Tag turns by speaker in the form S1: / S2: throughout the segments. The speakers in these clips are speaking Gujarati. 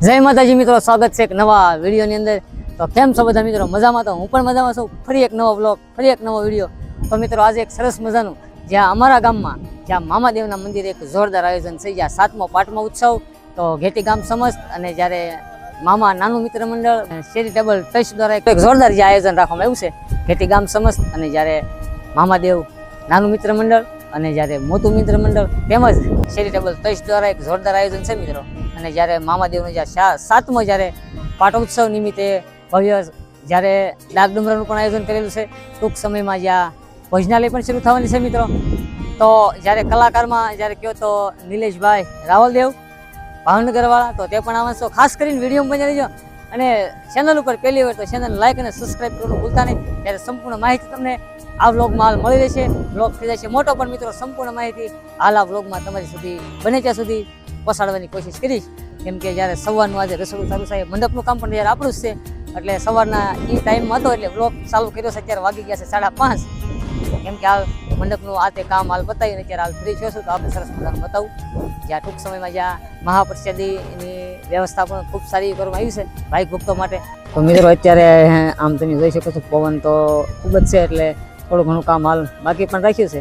S1: જય માતાજી મિત્રો, સ્વાગત છે એક નવા વિડીયોની અંદર. તો કેમ છો બધા મિત્રો? મજામાં તો હું પણ મજામાં છું. ફરી એક નવો બ્લોગ ફરી એક નવો વીડિયો. તો મિત્રો, આજે એક સરસ મજાનું, જ્યાં અમારા ગામમાં, જ્યાં મામાદેવના મંદિરે એક જોરદાર આયોજન છે જ્યાં સાતમો પાટમો ઉત્સવ. તો ઘેટી ગામ સમસ્ત, અને જ્યારે મામા નાનું મિત્ર મંડળ ચેરિટેબલ ટ્રસ્ટ દ્વારા એક જોરદાર જે આયોજન રાખવામાં આવ્યું છે, ઘેટી ગામ સમસ્ત, અને જ્યારે મામાદેવ નાનું મિત્ર મંડળ અને જ્યારે મોટું મિત્ર મંડળ તેમજ ચેરિટેબલ ટ્રસ્ટ દ્વારા એક જોરદાર આયોજન છે મિત્રો. અને જ્યારે મામાદેવનો જ્યાં શા- સાતમો જ્યારે પાટોત્સવ નિમિત્તે ભવ્ય જ્યારે ડાક પણ આયોજન કરેલું છે, ટૂંક સમયમાં જ્યાં ભોજનાલય પણ શરૂ થવાની છે મિત્રો. તો જ્યારે કલાકારમાં જ્યારે કહો તો નિલેશભાઈ રાવલદેવ, ભાવનગરવાળા, તો તે પણ આવે તો ખાસ કરીને વીડિયો બની લેજો અને ચેનલ ઉપર પહેલી હોય તો ચેનલ લાઈક અને સબસ્ક્રાઈબ કરવાનું ભૂલતા નહીં. ત્યારે સંપૂર્ણ માહિતી તમને આ વ્લોગમાં હાલ મળી રહેશે. વ્લોગ થઈ જાય છે મોટો, પણ મિત્રો, સંપૂર્ણ માહિતી હાલ આ વ્લોગમાં તમારી સુધી બને ત્યાં સુધી પહોંચાડવાની કોશિશ કરીશ. કેમ કે જ્યારે સવારનું આજે રસોડું ચાલુ થાય, મંડપનું કામ પણ જ્યારે આપણું જ છે, એટલે સવારના એ ટાઈમમાં હતો એટલે વ્લોગ ચાલુ કર્યો છે, અત્યારે વાગી ગયા છે સાડા પાંચ. કેમ કે હાલ મંડપનું આ તે કામ હાલ બતાવીને અત્યારે હાલ ફ્રી છું તો આપણે સરસ મજાનું બતાવું. જ્યાં ટૂંક સમયમાં જ્યાં મહાપ્રસાદીની વ્યવસ્થા પણ ખૂબ સારી કરવામાં આવી છે ભાઈ ભૂખતો માટે. તો મિત્રો અત્યારે આમ તમે જોઈ શકો છો પવન તો ખૂબ જ છે એટલે થોડું ઘણું કામ હાલ બાકી પણ રાખ્યું છે.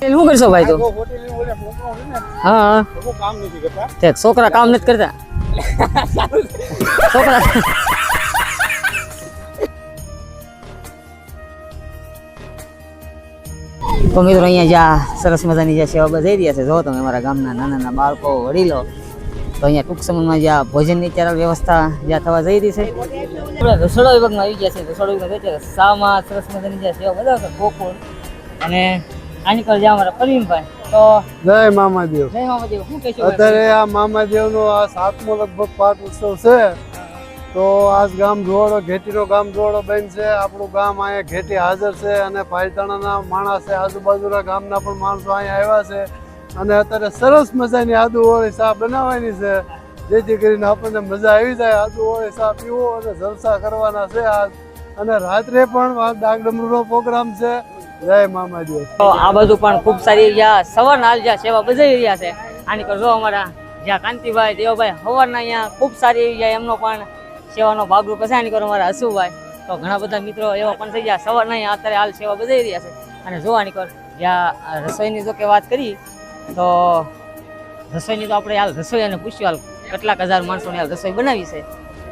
S1: શું કરશો ભાઈ તો? હા હા.
S2: કામ નથી કરતા.
S1: છોકરા કામ નથી કરતા. છોકરા તો મિત્રો અહીંયા જ્યાં સરસ મજાની જ્યાં સેવા બજાઈ રહ્યા છે જો તમે અમારા ગામના નાના નાના બાળકો વડીલો તો અહીંયા ટૂંક સમયમાં જ્યાં ભોજનની અત્યારે વ્યવસ્થા જ્યાં થવા જઈ રહી છે. રસોડા વિભાગમાં આવી ગયા છે. રસોડા વિભાગ અત્યારે સામાં સરસ મજાની જ્યાં સેવા બધા છે ગોકુળ અને આની પર જ્યાં અમારા પ્રવીણભાઈ. તો
S2: જય મામાદેવ.
S1: જય મામાદેવ શું કહેશો
S2: અત્યારે આ મામાદેવનો આ સાતમો લગભગ પાઠ ઉત્સવ છે. તો આજ ગામ જોવાડો ઘેટીનો ગામ જોવાડો બેન છે. આપણું ગામ અહીંયા ઘેટી હાજર છે અને પાયતાણાના માણસ છે. આજુબાજુના ગામના પણ માણસો અહીંયા આવ્યા છે. અને અત્યારે સરસ મજાની આદુવાળી ચા બનાવવાની છે. જેથી કરીને આપણને મજા આવી જાય. આદુવાળી ચા પીવો અને જલસા કરવાના છે આજ. અને રાત્રે પણ ડાક પ્રોગ્રામ છે. જય
S1: મામાજી. આ બધું પણ ખૂબ સારી જ્યાં સવારના હાલ જ્યાં સેવા બજાવી રહ્યા છે, આની પર અમારા જ્યાં કાંતિભાઈ, દેવભાઈ સવારના અહીંયા ખૂબ સારી એવી જ્યાં એમનો પણ સેવાનો ભાગરૂપ છે, આની કરો મારા હસુભાઈ તો ઘણા બધા મિત્રો એવા પણ થઈ ગયા. સવારના અહીંયા અત્યારે હાલ સેવા બજાવી રહ્યા છે. અને જોવાની કર જ્યાં રસોઈની જો કે વાત કરી, તો રસોઈની તો આપણે હાલ રસોઈયાને પૂછ્યું, હાલ કેટલાક હજાર માણસોની હાલ રસોઈ બનાવી છે.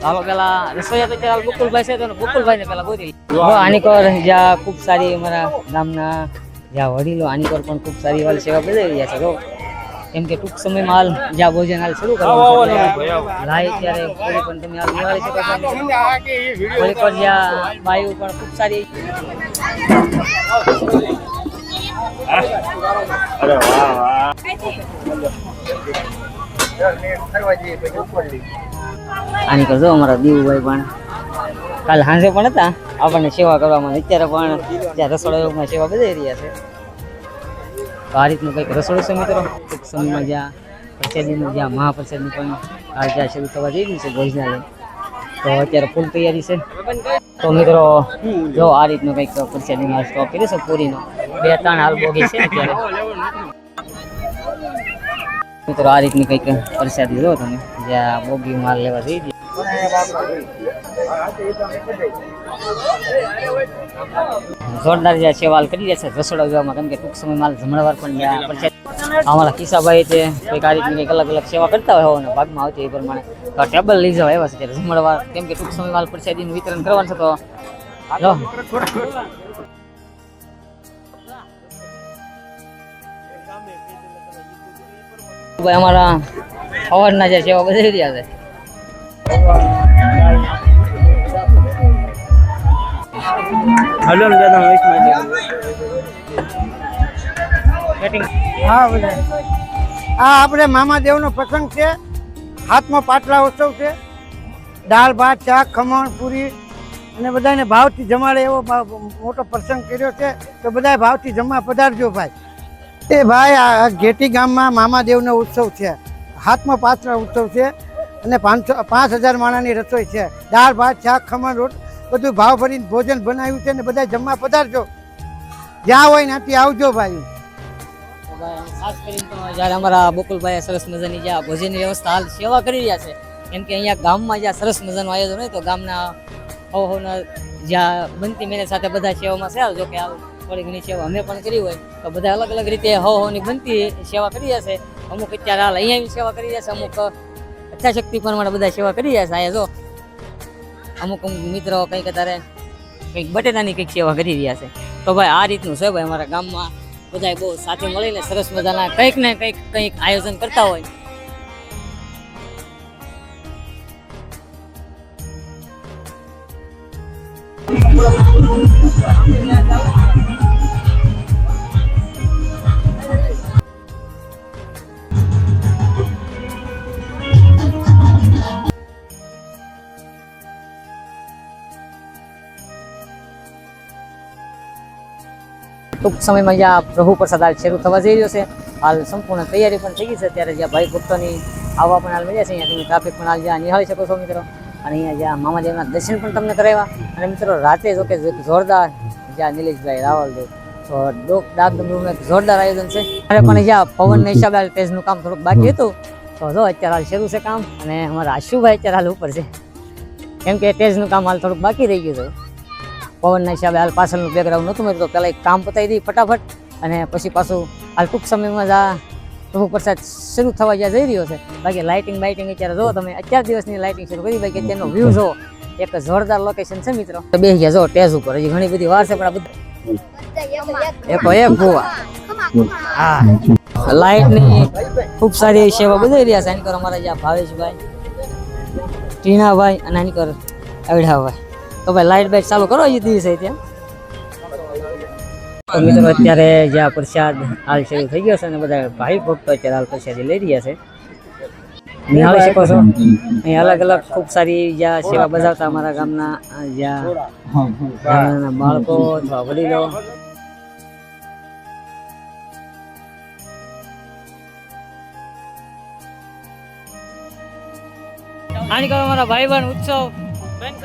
S1: હાલો પેલા રસોઈયા તો ત્યારે હાલ બકુલભાઈ છે, તો ગોકુલભાઈને પેલા ગોતી આની કર જ્યાં ખૂબ સારી અમારા ગામના જ્યાં વડીલો આની કર પણ ખૂબ સારી હાલ સેવા બજાવી રહ્યા છે કેમ કે ટૂંક સમયમાં હાલ જ્યાં ભોજન હાલ શરૂ કરવાનું લાય ત્યારે કોઈ પણ તમે હાલ નિવાળી શકો છો કોઈ પણ જ્યાં વાયુ પણ ખૂબ સારી આની કરજો અમારા દીવુભાઈ પણ. કાલ સાંજે પણ હતા. આપણને સેવા કરવામાં અત્યારે પણ જ્યાં રસોડા સેવા બજાવી રહ્યા છે. તો આ રીતનું કંઈક રસોડું છે મિત્રો? ટૂંક સમયમાં જ્યાં પ્રસાદીનું, જ્યાં મહાપ્રસાદનું પણ જ્યાં શરૂ થવા જઈ રહ્યું છે ભોજનાલય, તો અત્યારે ફૂલ તૈયારી છે. તો મિત્રો, જો આ રીતનું કંઈક પ્રસાદીનો સ્ટોક કર્યો છે પૂરીનો, બે ત્રણ હાલ બોગી છે અત્યારે. મિત્રો, આ રીતની કંઈક પ્રસાદી જો તમે, જ્યાં બોગી માલ લેવા જઈ જોરદાર જે સેવાલ કરી રહ્યા છે રસોડા વિભાગમાં કેમ કે ટૂંક સમયમાં માલ જમણવાર પણ અમારા કિસ્સાભાઈ છે કોઈ કાર્યક્રમ કંઈક અલગ અલગ સેવા કરતા હોય હોવાના ભાગમાં આવતી એ પ્રમાણે તો ટેબલ લઈ જવા આવ્યા છે ત્યારે જમણવાર, કેમ કે ટૂંક સમયમાં માલ પ્રસાદીનું વિતરણ કરવાનું છે તો ભાઈ, અમારા સવારના જે સેવા બધી રહ્યા છે. Cutting.
S3: હા બોલે આ આપણે મામાદેવનો પ્રસંગ છે. હાથમાં પાટલા ઉત્સવ છે. દાળ ભાત શાક ખમણ પૂરી અને બધાને ભાવથી જમાડે એવો મોટો પ્રસંગ કર્યો છે. તો બધા ભાવથી જમવા પધારજો ભાઈ. એ ભાઈ આ ઘેટી ગામમાં મામાદેવનો ઉત્સવ છે. હાથમાં પાટલા ઉત્સવ છે અને પાંચસો પાંચ હજાર માણાની રસોઈ છે. દાળ ભાત શાક ખમણ રોટ બધું ભાવ ભરીને ભોજન બનાવ્યું છે ને બધા જમવા પધારજો. જ્યાં હોય ત્યાંથી આવજો ભાઈ.
S1: ખાસ કરીને તો અમારા બકુલભાઈ સરસ મજાની જ્યાં ભોજનની વ્યવસ્થા હાલ સેવા કરી રહ્યા છે, કેમ કે અહીંયા ગામમાં જ્યાં સરસ મજાનું આયોજન હોય તો ગામના હવ હવના જ્યાં બનતી મહેનત સાથે બધા સેવામાં છે, જો કે થોડી ઘણી સેવા અમે પણ કરી હોય, તો બધા અલગ અલગ રીતે હવ હવની બનતી સેવા કરી જશે અમુક અત્યારે હાલ અહીંયા સેવા કરી જશે અમુક યથાશક્તિ પ્રમાણે બધા સેવા કરી રહ્યા અહીંયા જો અમુક અમુક મિત્રો કંઈક અત્યારે કંઈક બટેટાની કંઈક સેવા કરી રહ્યા છે. તો ભાઈ આ રીતનું છે ભાઈ અમારા ગામમાં બધા બહુ સાથે મળીને સરસ મજાના કંઈક ને કંઈક કંઈક આયોજન કરતા હોય. ટૂંક સમયમાં જ્યાં પ્રભુ પ્રસાદ હાલ શરૂ થવા જઈ રહ્યો છે, હાલ સંપૂર્ણ તૈયારી પણ થઈ ગઈ છે. ત્યારે જ્યાં ભાઈ ભક્તોની આવવા પણ હાલ મળ્યા છે અહીંયા તમે ટ્રાફિક પણ હાલ જ્યાં નિહાળી શકો છો મિત્રો. અને અહીંયા જ્યાં મામાદેવના દર્શન પણ તમને કરાવ્યા. અને મિત્રો રાતે જો કે જોરદાર, જ્યાં નિલેશભાઈ રાવલદેવ તો ડોક ડાક એક જોરદાર આયોજન છે. અને પણ જ્યાં પવનના હિસાબે હાલ ટેજનું કામ થોડુંક બાકી હતું, તો જો અત્યારે હાલ શરૂ છે કામ. અને અમારા આશુભાઈ અત્યારે હાલ ઉપર છે. કેમ કે ટેજનું કામ હાલ થોડુંક બાકી રહી ગયું હતું પવનના હિસાબે હાલ પાછળનું બેકગ્રાઉન્ડ નહોતું મળ્યું, તો પહેલાં એક કામ પતાવી દઈ ફટાફટ. અને પછી પાછું હાલ ટૂંક સમયમાં જ આ પ્રભુ પ્રસાદ શરૂ થવા જ્યાં જઈ રહ્યો છે. બાકી લાઇટિંગ બાઇટિંગ અત્યારે જો તમે અત્યાર દિવસની લાઇટિંગ શરૂ કરી, બાકી અત્યારનો વ્યૂ જો, એક જોરદાર લોકેશન છે મિત્રો. બે ગયા જો ટેજ ઉપર. હજી ઘણી બધી વાર છે, પણ આ બધું એકો એક ગોવા હા. લાઇટની ખૂબ સારી સેવા બધી રહ્યા છે. આની કરો અમારા જ્યાં ભાવેશભાઈ ટીનાભાઈ અને આની કર અવડાભાઈ તો ભાઈ લાઇટ બાઇટ ચાલુ કરો એ દિવસે ત્યાં. મિત્રો, અત્યારે જ્યાં પ્રસાદ હાલ શરૂ થઈ ગયો છે અને બધા ભાઈ ભક્તો અત્યારે હાલ પ્રસાદી લઈ રહ્યા છે. નિહાળી શકો છો. અહીં અલગ અલગ ખૂબ સારી જ્યાં સેવા બજાવતા અમારા ગામના જ્યાં બાળકો અથવા વડીલો. આની કરો અમારા ભાઈ બહેન ઉત્સવ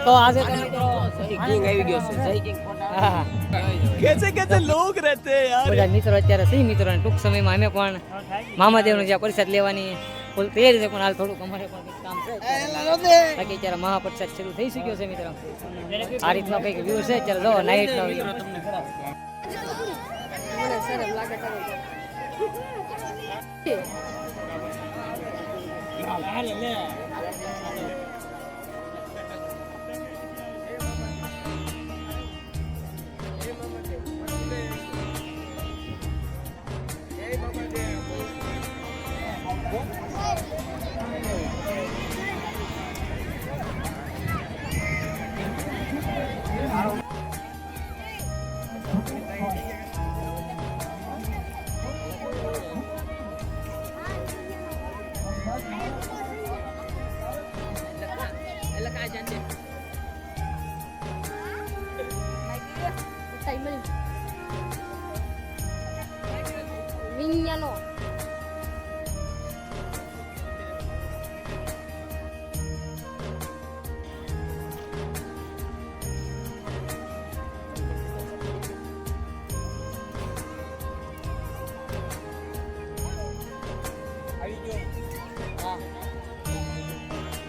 S1: તો આજે તમે કિંગ આવી ગયો છે જય કિંગ. હા.
S4: કેસે કેસે લોક રહેતે યાર.
S1: બધા મિત્રો અત્યારે સહી મિત્રો ટૂંક સમયમાં અમે પણ મામાદેવનું જ્યાં પરિષદ લેવાની ફૂલ તૈયારી છે પણ હાલ થોડુંક અમારે પણ કામ છે. બાકી અત્યારે મહાપ્રસાદ શરૂ થઈ શક્યો છે મિત્રો. આ રીતનો કંઈક વ્યૂ છે ચાલો લો નાઇટ નો વ્યૂ તમને અત્યારે જો નાઇટનો
S5: Viñano.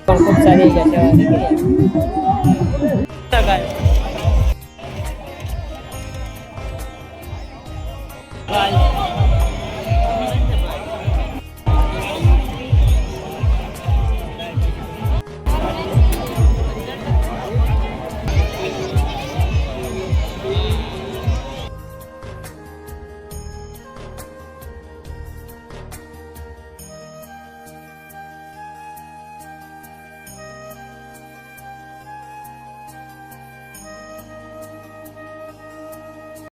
S1: પણ ખૂબ સારી જગ્યા છે